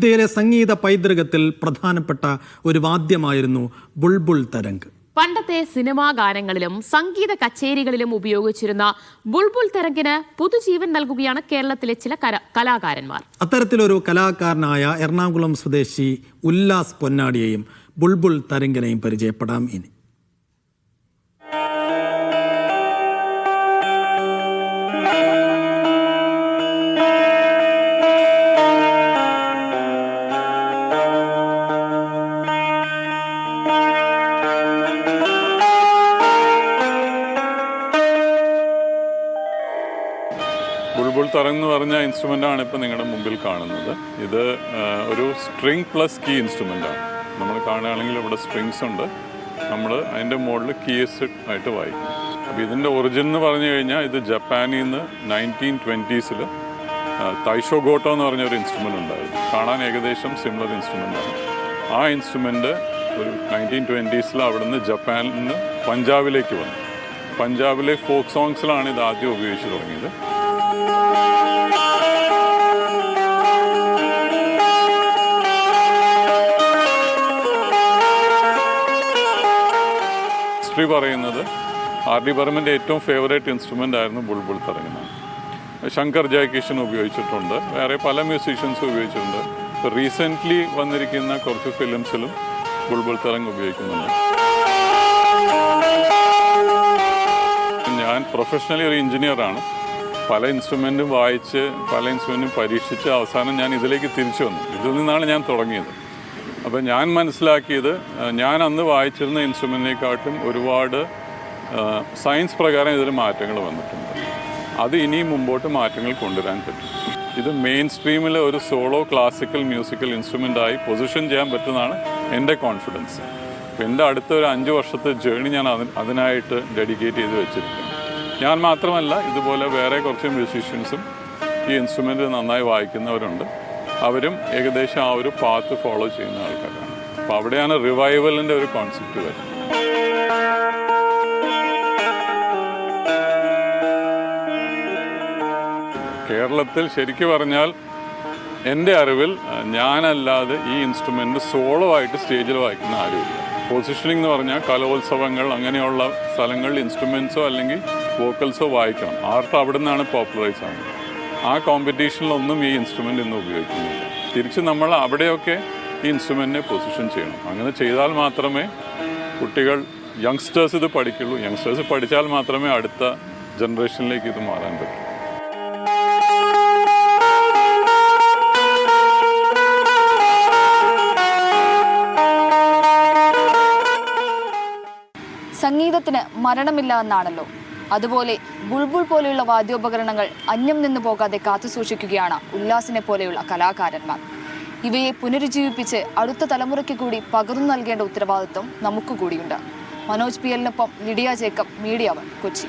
ഇന്ത്യയിലെ സംഗീത പൈതൃകത്തിൽ പ്രധാനപ്പെട്ട ഒരു വാദ്യമായിരുന്നു ബുൾബുൾ തരംഗ്. പണ്ടത്തെ സിനിമാ ഗാനങ്ങളിലും സംഗീത കച്ചേരികളിലും ഉപയോഗിച്ചിരുന്ന ബുൾബുൾ തരംഗിന് പുതുജീവൻ നൽകുകയാണ് കേരളത്തിലെ ചില കര- കലാകാരന്മാർ. അത്തരത്തിലൊരു കലാകാരനായ എറണാകുളം സ്വദേശി ഉല്ലാസ് പൊന്നാടിയെയും ബുൾബുൾ തരംഗിനെയും പരിചയപ്പെടാം ഇനി. ബുൾബുൾ തരം എന്ന് പറഞ്ഞ ഇൻസ്ട്രുമെന്റ് ആണ് ഇപ്പോൾ നിങ്ങളുടെ മുമ്പിൽ കാണുന്നത്. ഇത് ഒരു സ്ട്രിങ് പ്ലസ് കീ ഇൻസ്ട്രുമെന്റ് ആണ്. നമ്മൾ കാണുകയാണെങ്കിൽ ഇവിടെ സ്ട്രിങ്സ് ഉണ്ട്. നമ്മൾ അതിന്റെ മുകളിൽ കീസ് ആയിട്ട് വായിക്കും. അപ്പോൾ ഇതിന്റെ ഒറിജിൻ എന്ന് പറഞ്ഞു കഴിഞ്ഞാൽ ഇത് ജപ്പാനിൽ നിന്ന് നയന്റീൻ ട്വന്റീസിൽ തൈഷോ ഗോട്ടോ എന്ന് പറഞ്ഞൊരു ഇൻസ്ട്രുമെന്റ് ഉണ്ടായിരുന്നു. കാണാൻ ഏകദേശം സിമിലർ ഇൻസ്ട്രുമെന്റ് ആണ്. ആ ഇൻസ്ട്രുമെന്റ് ഒരു നയന്റീൻ ട്വന്റീസിൽ അവിടെ നിന്ന് ജപ്പാനിൽ നിന്ന് പഞ്ചാബിലേക്ക് വന്നു. പഞ്ചാബിലെ ഫോക്ക് സോങ്സിലാണ് ഇത് ആദ്യം ഉപയോഗിച്ച് തുടങ്ങിയത്. ഹിസ്റ്ററി പറയുന്നത് ആർ ഡി ബർമന്റെ ഏറ്റവും ഫേവറേറ്റ് ഇൻസ്ട്രുമെന്റ് ആയിരുന്നു ബുൾബുൾ തരങ്ങുന്നത് ശങ്കർ ജയകിഷൻ ഉപയോഗിച്ചിട്ടുണ്ട്. വേറെ പല മ്യൂസീഷ്യൻസും ഉപയോഗിച്ചിട്ടുണ്ട്. ഇപ്പോൾ റീസെന്റ്ലി വന്നിരിക്കുന്ന കുറച്ച് ഫിലിംസിലും ബുൾബുൾ തരംഗ് ഉപയോഗിക്കുന്നുണ്ട്. ഞാൻ പ്രൊഫഷണലി ഒരു എഞ്ചിനീയറാണ് പല ഇൻസ്ട്രുമെന്റും വായിച്ച് പല ഇൻസ്ട്രുമെന്റും പരീക്ഷിച്ച് അവസാനം ഞാൻ ഇതിലേക്ക് തിരിച്ചു വന്നു. ഇതിൽ നിന്നാണ് ഞാൻ തുടങ്ങിയത്. അപ്പോൾ ഞാൻ മനസ്സിലാക്കിയത് ഞാൻ അന്ന് വായിച്ചിരുന്ന ഇൻസ്ട്രുമെന്റിനെക്കാട്ടും ഒരുപാട് സയൻസ് പ്രകാരം ഇതിൽ മാറ്റങ്ങൾ വന്നിട്ടുണ്ട്. അത് ഇനിയും മുമ്പോട്ട് മാറ്റങ്ങൾ കൊണ്ടുവരാൻ പറ്റും. ഇത് മെയിൻ സ്ട്രീമിൽ ഒരു സോളോ ക്ലാസിക്കൽ മ്യൂസിക്കൽ ഇൻസ്ട്രുമെന്റായി പൊസിഷൻ ചെയ്യാൻ പറ്റുന്നതാണ് എന്റെ കോൺഫിഡൻസ്. എന്റെ അടുത്ത ഒരു അഞ്ച് വർഷത്തെ ജേണി ഞാൻ അതിന് അതിനായിട്ട് ഡെഡിക്കേറ്റ് ചെയ്ത് വെച്ചിരിക്കുന്നു. ഞാൻ മാത്രമല്ല ഇതുപോലെ വേറെ കുറച്ച് മ്യൂസീഷ്യൻസും ഈ ഇൻസ്ട്രുമെന്റ് നന്നായി വായിക്കുന്നവരുണ്ട്. അവരും ഏകദേശം ആ ഒരു പാത്ത് ഫോളോ ചെയ്യുന്ന ആൾക്കാരാണ്. അപ്പോൾ അവിടെയാണ് റിവൈവലിന്റെ ഒരു കോൺസെപ്റ്റ് വരുന്നത്. കേരളത്തിൽ ശരിക്കു പറഞ്ഞാൽ എന്റെ അറിവിൽ ഞാനല്ലാതെ ഈ ഇൻസ്ട്രുമെന്റ് സോളോ ആയിട്ട് സ്റ്റേജിൽ വായിക്കുന്ന ആരുമില്ല. പൊസിഷനിങ് എന്ന് പറഞ്ഞാൽ കലോത്സവങ്ങൾ അങ്ങനെയുള്ള സ്ഥലങ്ങളിൽ ഇൻസ്ട്രുമെൻസോ അല്ലെങ്കിൽ വോക്കൽസോ വായിക്കണം. ആർട്ട് അവിടെ നിന്നാണ് പോപ്പുലറൈസ് ആവുന്നത്. ആ കോമ്പറ്റീഷനിലൊന്നും ഈ ഇൻസ്ട്രുമെന്റ് ഇന്ന് ഉപയോഗിക്കുന്നില്ല. തിരിച്ച് നമ്മൾ അവിടെയൊക്കെ ഈ ഇൻസ്ട്രുമെന്റിനെ പൊസിഷൻ ചെയ്യണം. അങ്ങനെ ചെയ്താൽ മാത്രമേ കുട്ടികൾ യങ്സ്റ്റേഴ്സ് ഇത് പഠിക്കുള്ളൂ. യങ്സ്റ്റേഴ്സ് പഠിച്ചാൽ മാത്രമേ അടുത്ത ജനറേഷനിലേക്ക് ഇത് മാറാൻ പറ്റൂ. സംഗീതത്തിന് മരണമില്ല എന്നാണല്ലോ. അതുപോലെ ബുൾബുൾ പോലെയുള്ള വാദ്യോപകരണങ്ങൾ അന്യം നിന്നു പോകാതെ കാത്തുസൂക്ഷിക്കുകയാണ് ഉല്ലാസിനെ പോലെയുള്ള കലാകാരന്മാർ. ഇവയെ പുനരുജ്ജീവിപ്പിച്ച് അടുത്ത തലമുറയ്ക്ക് കൂടി പകർന്നു നൽകേണ്ട ഉത്തരവാദിത്വം നമുക്ക് കൂടിയുണ്ട് Manoj P എല്ലിനൊപ്പം Lydia Jacob media one Kochi.